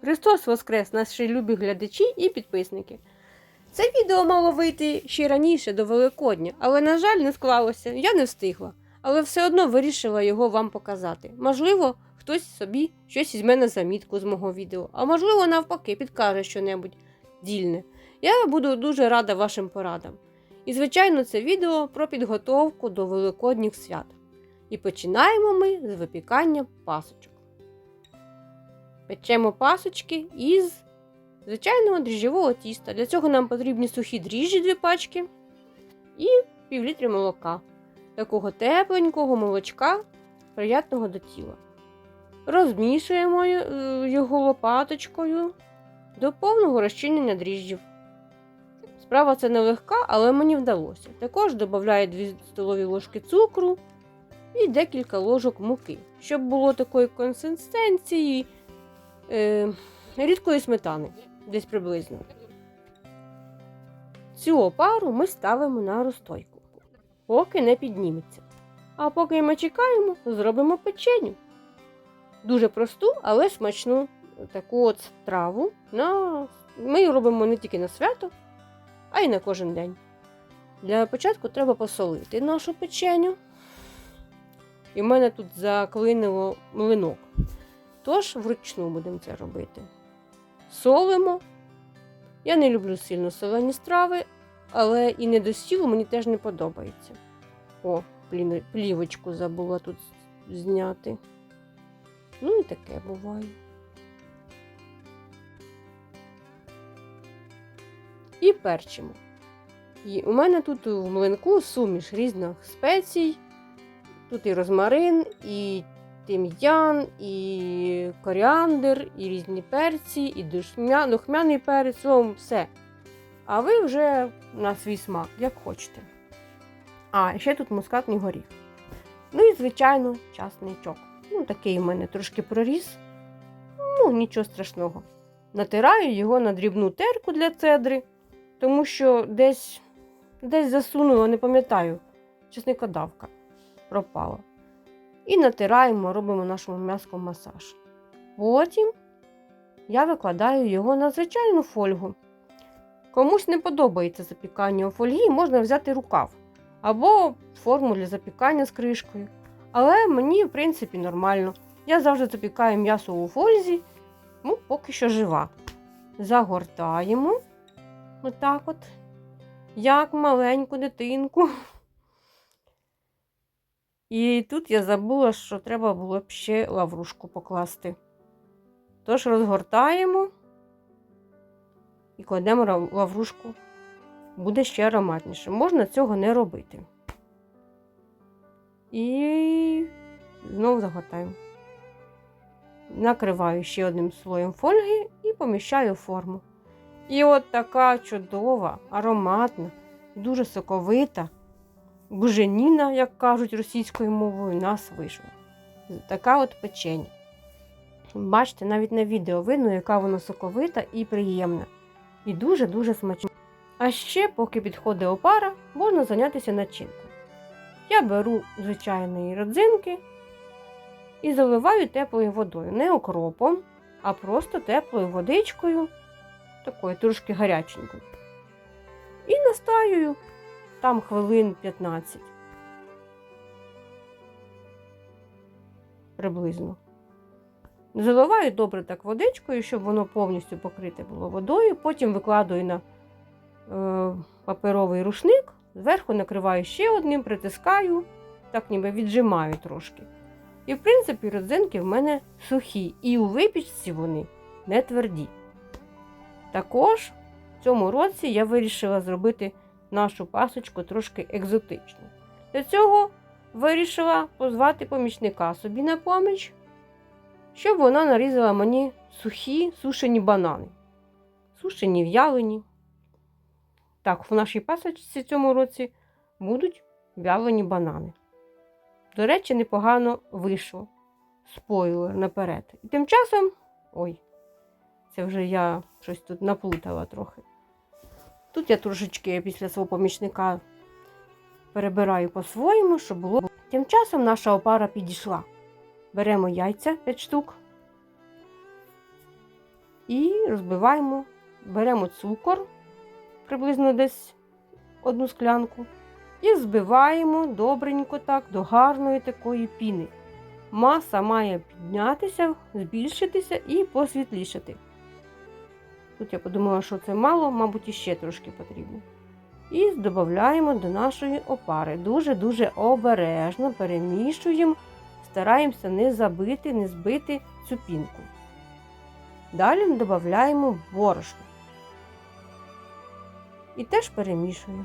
Христос Воскрес, наші любі глядачі і підписники. Це відео мало вийти ще раніше до Великодня, але, на жаль, не склалося, я не встигла. Але все одно вирішила його вам показати. Можливо, хтось собі щось із мене замітку з мого відео, а можливо, навпаки, підкаже щонебудь дільне. Я буду дуже рада вашим порадам. І, звичайно, це відео про підготовку до Великодніх свят. І починаємо ми з випікання пасочок. Печемо пасочки із звичайного дріжджового тіста. Для цього нам потрібні сухі дріжджі дві пачки і пів літри молока. Такого тепленького молочка, приятного до тіла. Розмішуємо е, його лопаточкою до повного розчинення дріжджів. Справа це нелегка, але мені вдалося. Також додаю 2 столові ложки цукру і декілька ложок муки, щоб було такої консистенції е, рідкої сметани, десь приблизно. Цю опару ми ставимо на розстойку, поки не підніметься. А поки ми чекаємо, зробимо печеню. Дуже просту, але смачну таку от страву. На... Ми її робимо не тільки на свято, а й на кожен день. Для початку треба посолити нашу печеню. І в мене тут заклинило млинок. Тож вручну будемо це робити. Солимо. Я не люблю сильно солені страви, але і не до сілу мені теж не подобається. О, плівочку забула тут зняти. Ну і таке буває. І перчимо. І у мене тут в млинку суміш різних спецій. Тут і розмарин, і тим'ян, і коріандр, і різні перці, і душмя- духмяний перець, словом, все. А ви вже на свій смак, як хочете. А, ще тут мускатний горіх. Ну і, звичайно, часничок. Ну, такий у мене трошки проріс. Ну, нічого страшного. Натираю його на дрібну терку для цедри, тому що десь, десь засунула, не пам'ятаю, чесникодавка пропала. І натираємо, робимо нашому м'яску масаж. Потім я викладаю його на звичайну фольгу. Комусь не подобається запікання у фольгі, можна взяти рукав або форму для запікання з кришкою. Але мені, в принципі, нормально. Я завжди запікаю м'ясо у фользі, ну, поки що жива. Загортаємо отак от, як маленьку дитинку. І тут я забула, що треба було б ще лаврушку покласти. Тож розгортаємо і кладемо лаврушку. Буде ще ароматніше. Можна цього не робити. І знову загортаємо. Накриваю ще одним слоєм фольги і поміщаю форму. І от така чудова, ароматна, дуже соковита буженіна, як кажуть російською мовою, нас вийшла. Така от печення. Бачите, навіть на відео видно, яка вона соковита і приємна. І дуже-дуже смачна. А ще, поки підходить опара, можна зайнятися начинкою. Я беру звичайної родзинки і заливаю теплою водою. Не окропом, а просто теплою водичкою, такою трошки гаряченькою. І настаюю там хвилин 15. Приблизно. Заливаю добре так водичкою, щоб воно повністю покрите було водою. Потім викладаю на е, паперовий рушник, зверху накриваю ще одним, притискаю, так ніби віджимаю трошки. І, в принципі, родзинки в мене сухі, і у випічці вони не тверді. Також в цьому році я вирішила зробити нашу пасочку трошки екзотично. Для цього вирішила позвати помічника собі на поміч, щоб вона нарізала мені сухі сушені банани. Сушені в'ялені. Так, в нашій пасочці цьому році будуть в'ялені банани. До речі, непогано вийшло. Спойлер наперед. І тим часом. Ой, це вже я щось тут наплутала трохи. Тут я трошечки після свого помічника перебираю по-своєму, щоб було. Тим часом наша опара підійшла. Беремо яйця 5 штук. і розбиваємо, беремо цукор, приблизно десь одну склянку, і збиваємо добренько так до гарної такої піни. Маса має піднятися, збільшитися і посвітлішати. Тут я подумала, що це мало, мабуть, іще трошки потрібно. І додаємо до нашої опари. Дуже-дуже обережно перемішуємо, стараємося не забити, не збити цю пінку. Далі додаємо борошно. І теж перемішуємо.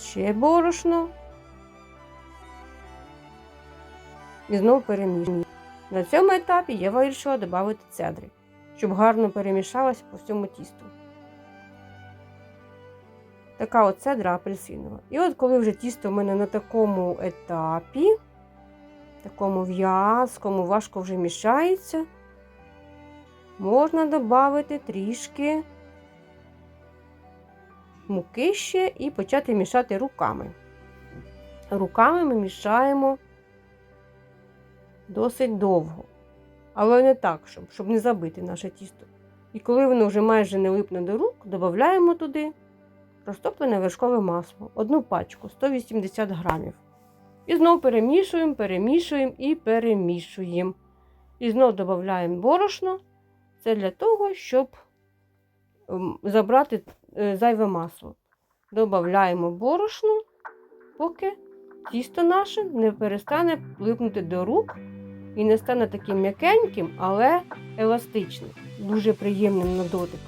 Ще борошно. І знову перемішуємо. На цьому етапі я вирішила додати цедри, щоб гарно перемішалася по всьому тісту. Така от цедра апельсинова. І от коли вже тісто в мене на такому етапі, такому в'язкому, важко вже мішається, можна додати трішки муки ще і почати мішати руками. Руками ми мішаємо досить довго. Але не так, щоб, щоб не забити наше тісто. І коли воно вже майже не липне до рук, додаємо туди розтоплене вершкове масло, одну пачку 180 грамів. І знову перемішуємо, перемішуємо і перемішуємо. І знову додаємо борошно. Це для того, щоб ем, забрати е, зайве масло. Додаємо борошно, поки тісто наше не перестане липнути до рук і не стане таким м'якеньким, але еластичним, дуже приємним на дотик.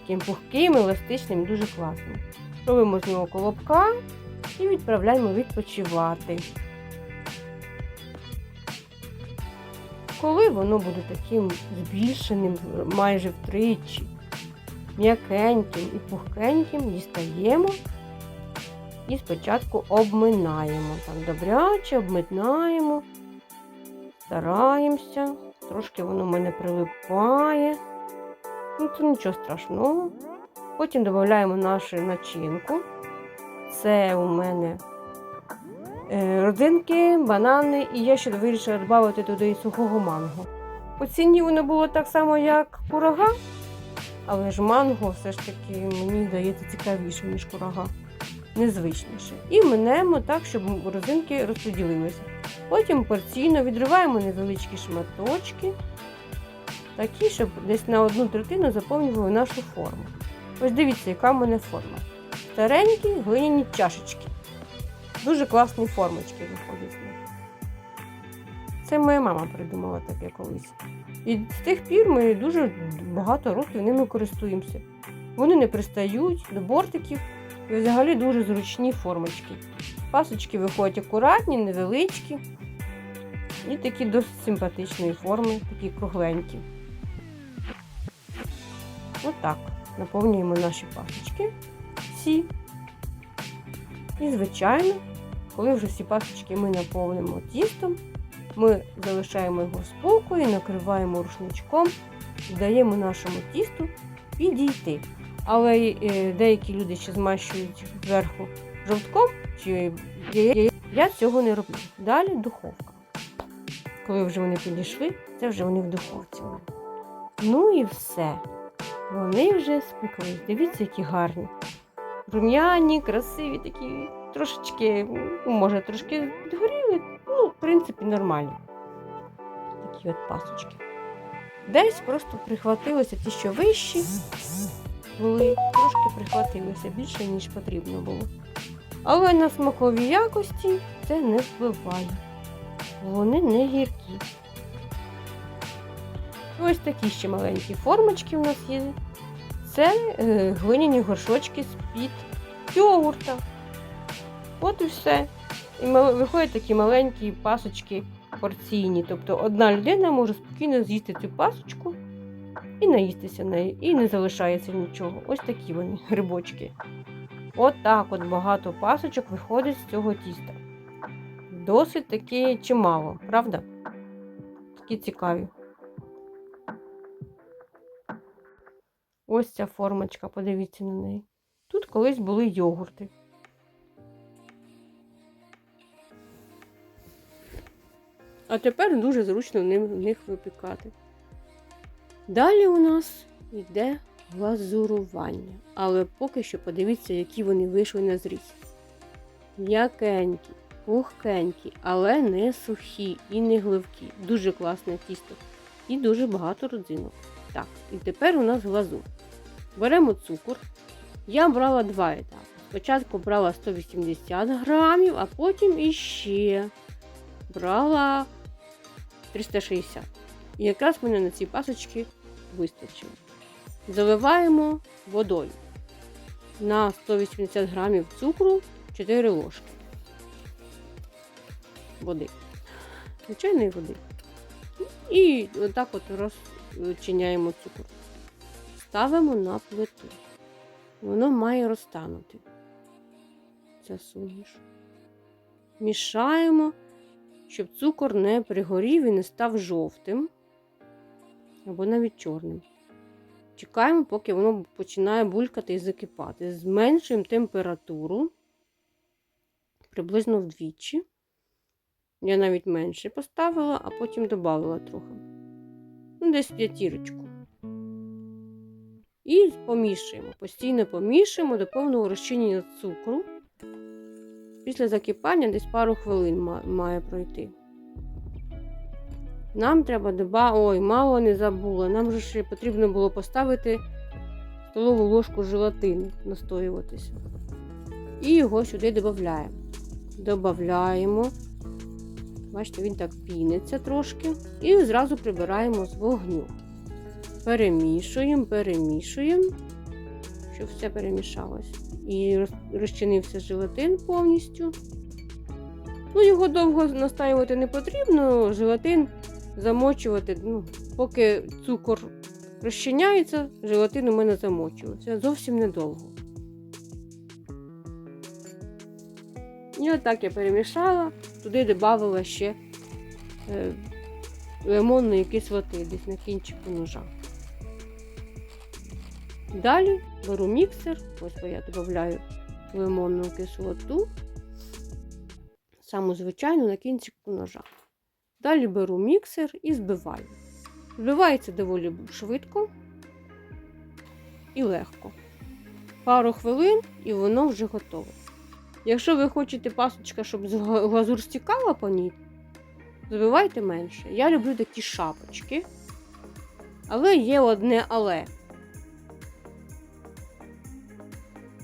Таким пухким, еластичним, дуже класним. Робимо з нього колобка і відправляємо відпочивати. Коли воно буде таким збільшеним майже втричі, м'якеньким і пухкеньким, дістаємо і спочатку обминаємо. Так, добряче обминаємо, стараємося, трошки воно в мене прилипає. Ну, це нічого страшного. Потім додаємо нашу начинку. Це у мене е, родзинки, банани, і я ще вирішила додати туди і сухого манго. По ціні воно було так само, як курага, але ж манго все ж таки мені здається цікавіше, ніж курага. Незвичніше. І минемо так, щоб родзинки розподілилися. Потім порційно відриваємо невеличкі шматочки, такі, щоб десь на одну третину заповнювали нашу форму. Ось дивіться, яка в мене форма. Старенькі глиняні чашечки. Дуже класні формочки виходять. Це моя мама придумала таке колись. І з тих пір ми дуже багато років ними користуємося. Вони не пристають до бортиків і взагалі дуже зручні формочки. Пасочки виходять акуратні, невеличкі. І такі досить симпатичної форми, такі кругленькі. Отак. Наповнюємо наші пасочки всі. І, звичайно, коли вже всі пасочки ми наповнимо тістом, ми залишаємо його в спокою, накриваємо рушничком даємо нашому тісту підійти. Але е, деякі люди ще змащують зверху жовтком чи. Я цього не роблю. Далі духовка. Коли вже вони підійшли, це вже вони в духовці. Ну і все. Вони вже спеклись. Дивіться, які гарні. Рум'яні, красиві, такі трошечки, ну, може, трошки підгоріли. Ну, в принципі, нормальні. Такі от пасочки. Десь просто прихватилося ті, що вищі були, трошки прихватилося більше, ніж потрібно було. Але на смакові якості це не впливає. Вони не гіркі. Ось такі ще маленькі формочки у нас є. Це е, глиняні горшочки з-під йогурта. От і все. І виходять такі маленькі пасочки порційні. Тобто одна людина може спокійно з'їсти цю пасочку і наїстися нею, і не залишається нічого. Ось такі вони грибочки. От так от багато пасочок виходить з цього тіста. Досить таки чимало, правда? Такі цікаві. Ось ця формочка, подивіться на неї. Тут колись були йогурти. А тепер дуже зручно в них випікати. Далі у нас йде глазурування. Але поки що подивіться, які вони вийшли на зріз. М'якенькі, пухкенькі, але не сухі і не гливкі. Дуже класне тісто. І дуже багато родзинок. Так, і тепер у нас глазур. Беремо цукор. Я брала два етапи. Спочатку брала 180 грамів, а потім іще брала 360. І якраз мене на ці пасочки вистачило. Заливаємо водою. На 180 грамів цукру 4 ложки. Води. Звичайної води. І отак от розчиняємо цукор. Ставимо на плиту. Воно має розтанути. Ця суміш. Мішаємо, щоб цукор не пригорів і не став жовтим або навіть чорним. Чекаємо, поки воно починає булькати і закипати. Зменшуємо температуру приблизно вдвічі. Я навіть менше поставила, а потім додала трохи. Ну, десь п'ятірочку. І помішуємо. Постійно помішуємо до повного розчинення цукру. Після закипання десь пару хвилин має пройти. Нам треба доба... Ой, мало не забула. Нам же ще потрібно було поставити столову ложку желатину настоюватися. І його сюди додаємо. Додаємо. Бачите, він так піниться трошки. І зразу прибираємо з вогню. Перемішуємо, перемішуємо, щоб все перемішалось. І розчинився желатин повністю. Ну, його довго настаювати не потрібно. Желатин замочувати, ну, поки цукор розчиняється, желатин у мене замочується. Зовсім недовго. І отак я перемішала, туди додавала ще е, лимонної кислоти десь на кінчику ножа. Далі беру міксер, ось я додаю лимонну кислоту, саму звичайну на кінчику ножа. Далі беру міксер і збиваю. Збивається доволі швидко і легко. Пару хвилин і воно вже готове. Якщо ви хочете пасочка, щоб глазур стікала по ній, збивайте менше. Я люблю такі шапочки. Але є одне але.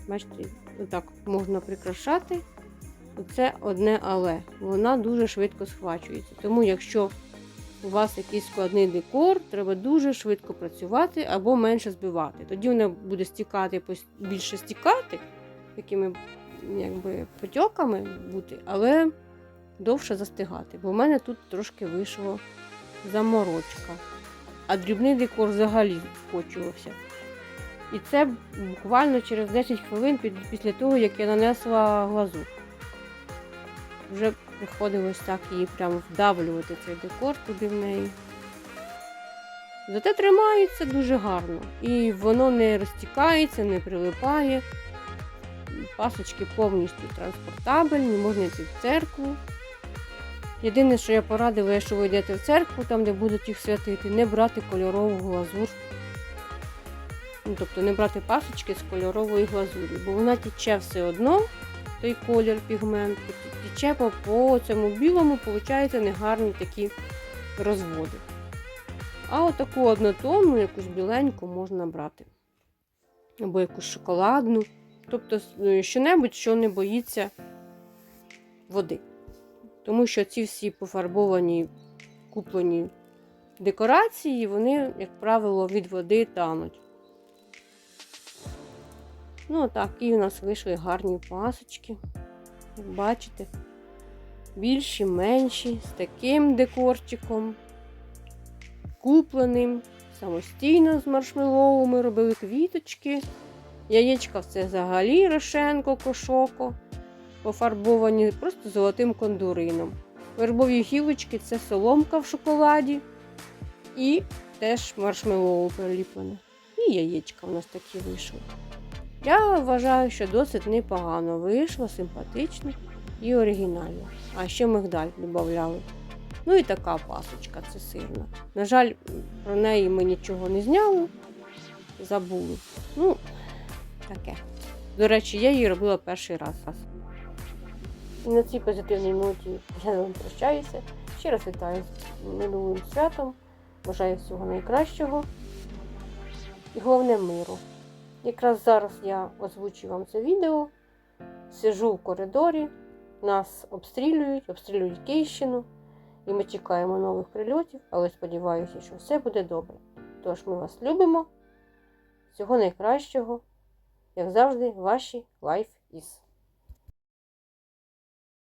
Бачите, отак можна прикрашати. Це одне але. Вона дуже швидко схвачується. Тому, якщо у вас якийсь складний декор, треба дуже швидко працювати або менше збивати. Тоді вона буде стікати, більше стікати, такими якби потьоками бути, але довше застигати. Бо в мене тут трошки вийшло заморочка. А дрібний декор взагалі скочувався. І це буквально через 10 хвилин після того, як я нанесла глазур. Вже приходилось так її прямо вдавлювати цей декор туди в неї. Зате тримається дуже гарно. І воно не розтікається, не прилипає. Пасочки повністю транспортабельні, можна йти в церкву. Єдине, що я порадила, якщо ви йдете в церкву, там, де будуть їх святити, не брати кольорову глазур. Ну, тобто не брати пасочки з кольорової глазурі, бо вона тіче все одно, той колір пігмент, тіче по, цьому білому, виходить негарні такі розводи. А отаку однотонну, якусь біленьку можна брати. Або якусь шоколадну. Тобто е, що-небудь, що не боїться води. Тому що ці всі пофарбовані, куплені декорації, вони, як правило, від води тануть. Ну, такі у нас вийшли гарні пасочки. Як бачите, більші, менші, з таким декорчиком, купленим, самостійно з маршмеллоу робили квіточки. Яєчка це взагалі рошенко, кошоко, пофарбовані просто золотим кондурином. Вербові гілочки це соломка в шоколаді. І теж маршмеллоу приліплене. І яєчка у нас такі вийшли. Я вважаю, що досить непогано вийшло, симпатично і оригінально. А ще мигдаль додавали. Ну і така пасочка, це сирна. На жаль, про неї ми нічого не зняли, забули. Ну, таке. До речі, я її робила перший раз. І на цій позитивній ноті я з вами прощаюся. Ще раз вітаю з минулим святом. Бажаю всього найкращого. І головне миру. Якраз зараз я озвучую вам це відео. Сижу в коридорі, нас обстрілюють, обстрілюють Київщину. І ми чекаємо нових прильотів, але сподіваюся, що все буде добре. Тож ми вас любимо. Всього найкращого. Як завжди, ваші Life is.